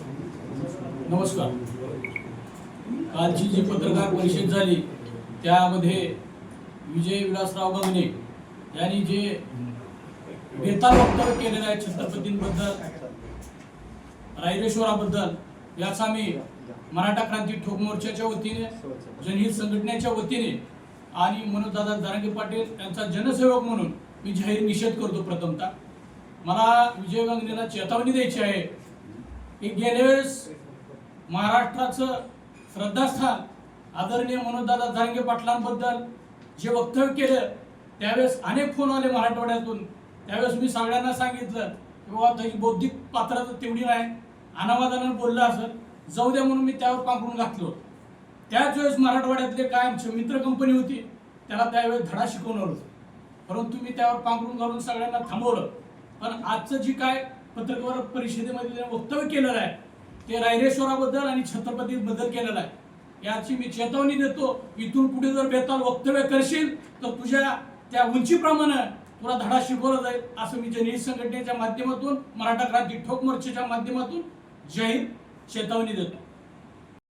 नमस्कार. कालची जी पत्रकार परिषद झाली त्यामध्ये विजय विलासराव गंगणे यांनी जे बेताल वक्तव्य केलेलं आहे छत्रपतींबद्दल रायरेश्वराबद्दल याचा मी मराठा क्रांती ठोक मोर्चाच्या वतीने जनहित संघटनेच्या वतीने आणि मनोजदादा जारंगे पाटील यांचा जनसेवक म्हणून मी जाहीर निषेध करतो प्रथमतः. मला विजय गंगणेला चेतावणी द्यायची आहे. हे गेल्या वेळेस महाराष्ट्राचं श्रद्धास्थान आदरणीय मनोजदादा जारंगे पाटलांबद्दल जे वक्तव्य केलं त्यावेळेस अनेक फोन आले मराठवाड्यातून. त्यावेळेस मी सगळ्यांना सांगितलं की बाबा त्याची बौद्धिक पात्रता तेवढी नाही. अनावादानं बोललं असं. जाऊ द्या म्हणून मी त्यावर पांघरून घातलो. त्याच वेळेस मराठवाड्यातले काय आमची मित्र कंपनी होती त्याला त्यावेळेस धडा शिकवणार होतं परंतु मी त्यावर पांघरून घालून सगळ्यांना थांबवलं. पण आजचं जी काय पत्रकार परिषदेमध्ये जे वक्तव्य केलेलं आहे ते रायरेश्वराबद्दल आणि छत्रपतीबद्दल केलेलं आहे. याची मी चेतावणी देतो. इथून पुढे जर बेताल वक्तव्य करशील तर तुझ्या त्या उंचीप्रमाणे तुला धडा शिकवला जाईल असं मी जनहित संघटनेच्या माध्यमातून मराठा क्रांती ठोक मोर्चाच्या माध्यमातून जाहीर चेतावणी देतो.